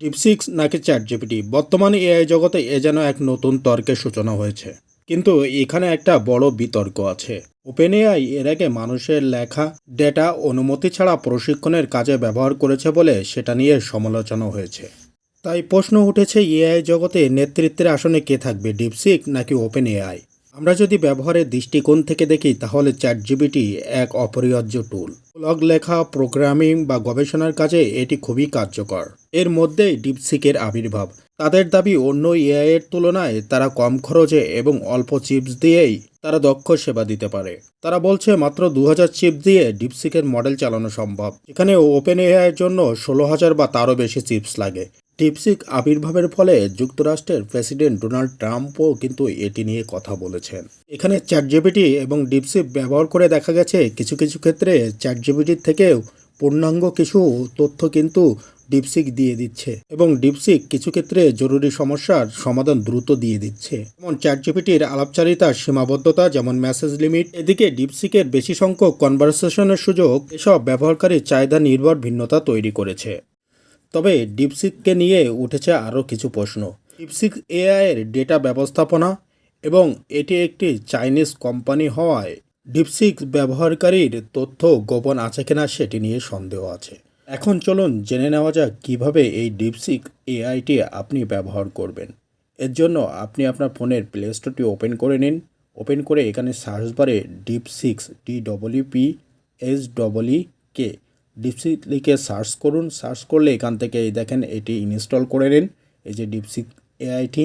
ডিপসিক্স নাকি chat GPT বর্তমানে AI জগতে এ যেন এক নতুন তর্কের সূচনা হয়েছে। কিন্তু এখানে একটা বড় বিতর্ক আছে। ওপেন এআই এর আগে মানুষের লেখা, ডেটা, অনুমতি ছাড়া প্রশিক্ষণের কাজে ব্যবহার করেছে বলে সেটা নিয়ে সমালোচনা হয়েছে। তাই প্রশ্ন উঠেছে, এআই জগতে নেতৃত্বের আসনে কে থাকবে? ডিপসিক নাকি ওপেন এআই আমরা যদি ব্যবহারের দৃষ্টিকোণ থেকে দেখি, তাহলে চ্যাট জিবিটি এক অপরিহার্য টুল ব্লগ লেখা প্রোগ্রামিং বা গবেষণার কাজে এটি খুবই কার্যকর। এর মধ্যেই ডিপসিকের আবির্ভাব। তাদের দাবি, অন্য এআই এর তুলনায় তারা কম খরচে এবং অল্প চিপস দিয়েই তারা দক্ষ সেবা দিতে পারে। তারা বলছে, মাত্র দু হাজার চিপ দিয়ে ডিপসিকের মডেল চালানো সম্ভব। এখানে ওপেন এআই এর জন্য ষোলো হাজার বা তারও বেশি চিপস লাগে। ডিপসিক আবির্ভাবের ফলে যুক্তরাষ্ট্রের প্রেসিডেন্ট ডোনাল্ড ট্রাম্পও কিন্তু এটি নিয়ে কথা বলেছেন। এখানে চ্যাট জিপিটি এবং ডিপসিক ব্যবহার করে দেখা গেছে কিছু কিছু ক্ষেত্রে চ্যাট জিপিটির থেকেও পূর্ণাঙ্গ কিছু তথ্য কিন্তু ডিপসিক দিয়ে দিচ্ছে এবং ডিপসিক কিছু ক্ষেত্রে জরুরি সমস্যার সমাধান দ্রুত দিয়ে দিচ্ছে। যেমন চ্যাট জিপিটির আলাপচারিতার সীমাবদ্ধতা, যেমন মেসেজ লিমিট, এদিকে ডিপসিকের বেশি সংখ্যক কনভারসেশনের সুযোগ, এসব ব্যবহারকারীর চাহিদা নির্ভর ভিন্নতা তৈরি করেছে। তবে ডিপসিককে নিয়ে উঠেছে আরও কিছু প্রশ্ন। ডিপসিক এআইয়ের ডেটা ব্যবস্থাপনা এবং এটি একটি চাইনিজ কোম্পানি হওয়ায় ডিপসিক ব্যবহারকারীর তথ্য গোপন আছে কিনা সেটি নিয়ে সন্দেহ আছে। এখন চলুন জেনে নেওয়া যাক কীভাবে এই ডিপসিক এআইটি আপনি ব্যবহার করবেন। এর জন্য আপনি আপনার ফোনের প্লে স্টোরটি ওপেন করে নিন। ওপেন করে এখানে সার্চ বারে deep seek D W P S double E K DeepSeek লিখে সার্চ করুন। সার্চ করলে এখান থেকে এই দেখেন, এটি ইনস্টল করে নিন। এই যে ডিপসিক এআইটি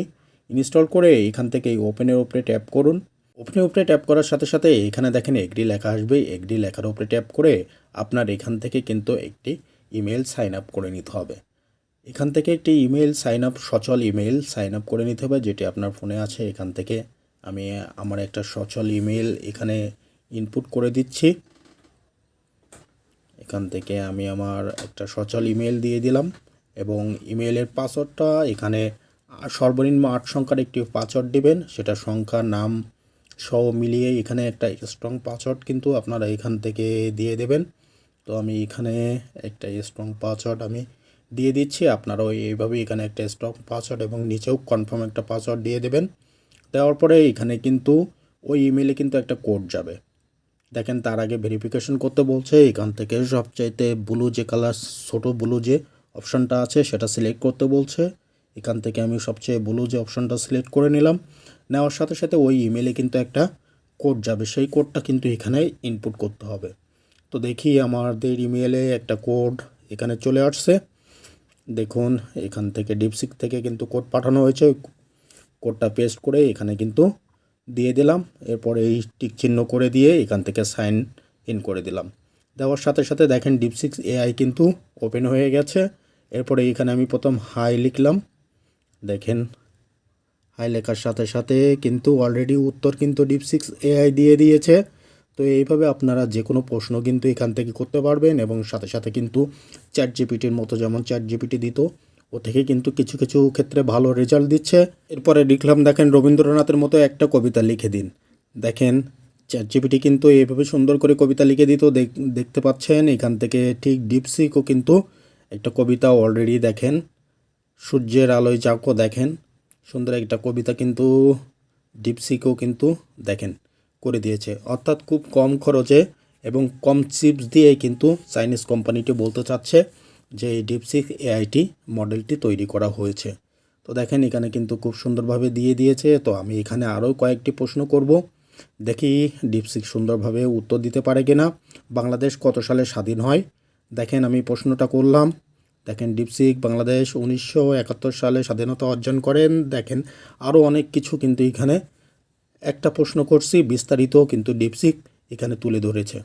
ইনস্টল করে এখান থেকে এই ওপেনের উপরে ট্যাপ করুন। ওপেনের উপরে ট্যাপ করার সাথে সাথে এখানে দেখেন, এগ্রি লেখা আসবে। এগ্রি লেখার উপরে ট্যাপ করে আপনার এখান থেকে কিন্তু একটি ইমেল সাইন আপ করে নিতে হবে। এখান থেকে একটি ইমেল সাইন আপ, সচল ইমেল সাইন আপ করে নিতে হবে, যেটি আপনার ফোনে আছে। এখান থেকে আমি আমার একটা সচল ইমেল এখানে ইনপুট করে দিচ্ছি। এখান থেকে আমি আমার একটা সচল ইমেল দিয়ে দিলাম এবং ইমেলের পাসওয়ার্ডটা এখানে সর্বনিম্ন আট সংখ্যার একটি পাসওয়ার্ড দেবেন। সেটা সংখ্যা নাম সহ মিলিয়ে এখানে একটা স্ট্রং পাসওয়ার্ড কিন্তু আপনারা এখান থেকে দিয়ে দেবেন। তো আমি এখানে একটা স্ট্রং পাসওয়ার্ড আমি দিয়ে দিচ্ছি। আপনারাও এইভাবে এখানে একটা স্ট্রং পাসওয়ার্ড এবং নিচেও কনফার্ম একটা পাসওয়ার্ড দিয়ে দেবেন। দেওয়ার পরে এখানে কিন্তু ওই ইমেলে কিন্তু একটা কোড যাবে। দেখেন তার আগে ভেরিফিকেশন করতে বলছে, এখান থেকে সবচাইতে ব্লু যে কালার ছোটো ব্লু যে অপশানটা আছে সেটা সিলেক্ট করতে বলছে। এখান থেকে আমি সবচেয়ে ব্লু যে অপশানটা সিলেক্ট করে নিলাম। নেওয়ার সাথে সাথে ওই ইমেলে কিন্তু একটা কোড যাবে, সেই কোডটা কিন্তু এখানে ইনপুট করতে হবে। তো দেখি আমাদের ইমেলে একটা কোড এখানে চলে আসছে। দেখুন, এখান থেকে ডিপসিক থেকে কিন্তু কোড পাঠানো হয়েছে। কোডটা পেস্ট করে এখানে কিন্তু দিয়ে দিলাম। এরপরে এই টিক চিহ্ন করে দিয়ে এখান থেকে সাইন ইন করে দিলাম। দেওয়ার সাথে সাথে দেখেন ডিপসিক্স এআই কিন্তু ওপেন হয়ে গেছে। এরপরে এখানে আমি প্রথম হাই লিখলাম। দেখেন, হাই লেখার সাথে সাথে কিন্তু অলরেডি উত্তর কিন্তু ডিপসিক্স এআই দিয়ে দিয়েছে। তো এইভাবে আপনারা যে কোনো প্রশ্ন কিন্তু এখান থেকে করতে পারবেন এবং সাথে সাথে কিন্তু চ্যাট জিপিটির মতো যেমন চ্যাট জিপিটি দিত ও থেকে কিন্তু কিছু কিছু ক্ষেত্রে ভালো রেজাল্ট দিচ্ছে। এরপরে লিখলাম দেখেন রবীন্দ্রনাথের মতো একটা কবিতা লিখে দিন। দেখেন চ্যাট জিপিটি কিন্তু এইভাবে সুন্দর করে কবিতা লিখে দিত, দেখ- দেখতে পাচ্ছেন, এখান থেকে ঠিক ডিপসিকও কিন্তু একটা কবিতা অলরেডি দেখেন। সূর্যের আলোয় যাকো দেখেন। সুন্দর একটা কবিতা কিন্তু ডিপসিকও কিন্তু দেখেন, করে দিয়েছে। অর্থাৎ খুব কম খরচে এবং কম চিপস দিয়ে কিন্তু চাইনিজ কোম্পানিটি বলতে চাচ্ছে। যে এই ডিপসিক এআইটি মডেলটি তৈরি করা হয়েছে। তো দেখেন, এখানে কিন্তু খুব সুন্দরভাবে দিয়ে দিয়েছে। তো আমি এখানে আরও কয়েকটি প্রশ্ন করব। দেখি ডিপসিক সুন্দরভাবে উত্তর দিতে পারে কিনা। বাংলাদেশ কত সালে স্বাধীন হয়? দেখেন, আমি প্রশ্নটা করলাম। দেখেন ডিপসিক বাংলাদেশ উনিশশো একাত্তর সালে স্বাধীনতা অর্জন করেন। দেখেন, আরও অনেক কিছু কিন্তু এখানে। একটা প্রশ্ন করছি, বিস্তারিত কিন্তু ডিপসিক এখানে তুলে ধরেছে।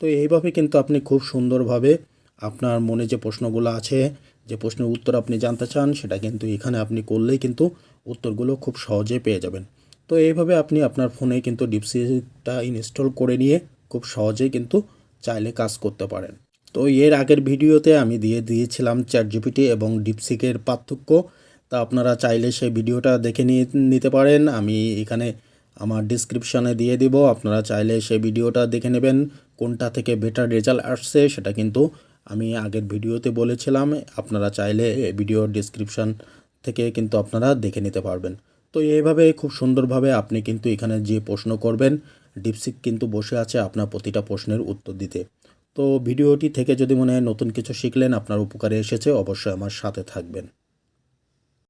তো এইভাবে কিন্তু আপনি খুব সুন্দরভাবে আপনার মনে যে প্রশ্নগুলো আছে, যে প্রশ্নের উত্তর আপনি জানতে চান, সেটা কিন্তু এখানে আপনি করলেই কিন্তু উত্তরগুলো খুব সহজে পেয়ে যাবেন। তো এইভাবে আপনি আপনার ফোনে কিন্তু ডিপসিকটা ইনস্টল করে নিয়ে খুব সহজেই কিন্তু চাইলে কাজ করতে পারেন। তো এর আগের ভিডিওতে আমি দিয়ে দিয়েছিলাম চ্যাট জিপিটি এবং ডিপসিকের পার্থক্য। তা আপনারা চাইলে সেই ভিডিওটা দেখে নিয়ে নিতে পারেন। আমি এখানে আমার ডিসক্রিপশানে দিয়ে দিব। আপনারা চাইলে সেই ভিডিওটা দেখে নেবেন। কোনটা থেকে বেটার রেজাল্ট আসছে সেটা কিন্তু আমি আগের ভিডিওতে বলেছিলাম, আপনারা চাইলে ভিডিও ডিসক্রিপশান থেকে কিন্তু আপনারা দেখে নিতে পারবেন। তো এইভাবে খুব সুন্দরভাবে আপনি কিন্তু এখানে যে প্রশ্ন করবেন ডিপসিক কিন্তু বসে আছে আপনার প্রতিটা প্রশ্নের উত্তর দিতে। তো ভিডিওটি থেকে যদি মনে হয় নতুন কিছু শিখলেন, আপনার উপকারে এসেছে, অবশ্যই আমার সাথে থাকবেন।